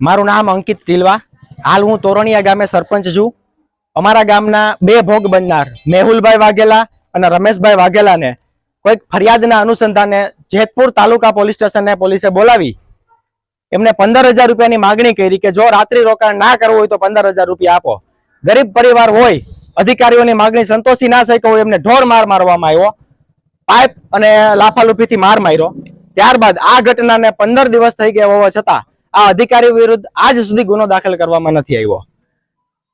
મારું નામ અંકિત ટીલવા. હાલ હું તોરણિયા ગામે સરપંચ છું. અમારા ગામના બે ભોગ બનનાર મેહુલભાઈ વાઘેલા અને રમેશભાઈ વાઘેલાને કોઈક ફરિયાદના અનુસંધાને જેતપુર તાલુકા પોલીસ સ્ટેશનને પોલીસે બોલાવી. એમને પંદર હજાર રૂપિયાની માગણી કરી કે જો રાત્રિ રોકાણ ના કરવું હોય તો પંદર હજાર રૂપિયા આપો. ગરીબ પરિવાર હોય, અધિકારીઓની માગણી સંતોષી ના શક્યો હોય એમને ઢોર માર મારવામાં આવ્યો. પાઇપ અને લાફાલુફીથી માર માર્યો. ત્યારબાદ આ ઘટનાને પંદર દિવસ થઈ ગયા હોવા છતાં આ અધિકારી વિરુદ્ધ આજ સુધી ગુનો દાખલ કરવામાં નથી આવ્યો.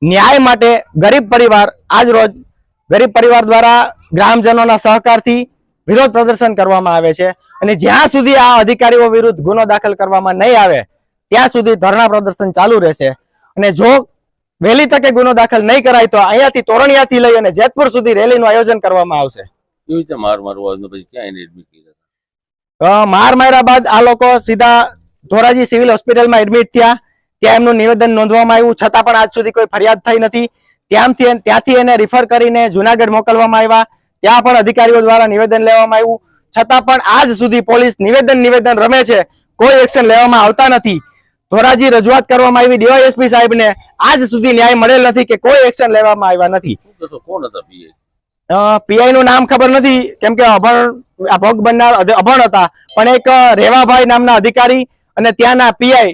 ન્યાય માટે ગરીબ પરિવાર આજ રોજ ગરીબ પરિવાર દ્વારા ગ્રામજનોના સહકારથી વિરોધ પ્રદર્શન કરવામાં આવે છે અને જ્યાં સુધી આ અધિકારીઓ વિરુદ્ધ ગુનો દાખલ કરવામાં નહીં આવે ત્યાં સુધી ધરણા પ્રદર્શન ચાલુ રહેશે. અને જો વહેલી તકે ગુનો દાખલ નહીં કરાય તો અહીંયાથી તોરણિયાથી લઈ અને જેતપુર સુધી રેલીનું આયોજન કરવામાં આવશે. કેવી રીતે માર મારવા? પછી ક્યાં એડમિટ માર માર્યા બાદ આ લોકો સીધા ધોરાજી સિવિલ હોસ્પિટલમાં એડમિટ થયા. ત્યાં એમનું નિવેદન નોંધવામાં આવ્યું. છતાં પણ આજ સુધી કોઈ ફરિયાદ થઈ નથી. ત્યાંથી ત્યાંથી એને રિફર કરીને જુનાગઢ મોકલવામાં આવ્યા. ત્યાં પણ અધિકારીઓ દ્વારા નિવેદન લેવામાં આવ્યું. છતાં પણ આજ સુધી પોલીસ નિવેદન નિવેદન રમે છે. કોઈ એક્શન લેવામાં આવતા નથી. ધોરાજી રજૂઆત કરવામાં આવી. ડીવાયએસપી સાહેબને આજ સુધી ન્યાય મળેલ નથી કે કોઈ એક્શન લેવામાં આવ્યા નથી. પીઆઈ નું નામ ખબર નથી. કેમ કે અભણ ભોગ બનનાર અભણ હતા. પણ એક રેવાભાઈ નામના અધિકારી અને ત્યાંના પીઆઈ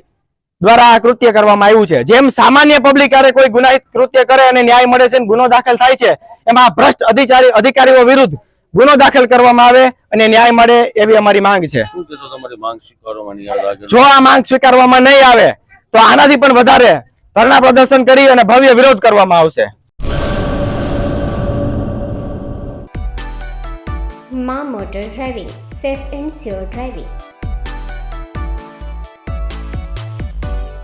દ્વારા આ કૃત્ય કરવામાં આવ્યું છે. જેમ સામાન્ય પબ્લિક કોઈ ગુનાહિત કૃત્ય કરે અને ન્યાય મળે છે ગુનો દાખલ થાય છે એમાં ભ્રષ્ટ અધિકારી અધિકારીઓ વિરુદ્ધ ગુનો દાખલ કરવામાં આવે અને ન્યાય મળે એવી અમારી માંગ છે. જો આ માંગ સ્વીકારવામાં નહીં આવે તો આનાથી પણ વધારે ધરણા પ્રદર્શન કરી અને ભવ્ય વિરોધ કરવામાં આવશે. Maa motor driving safe and sure driving.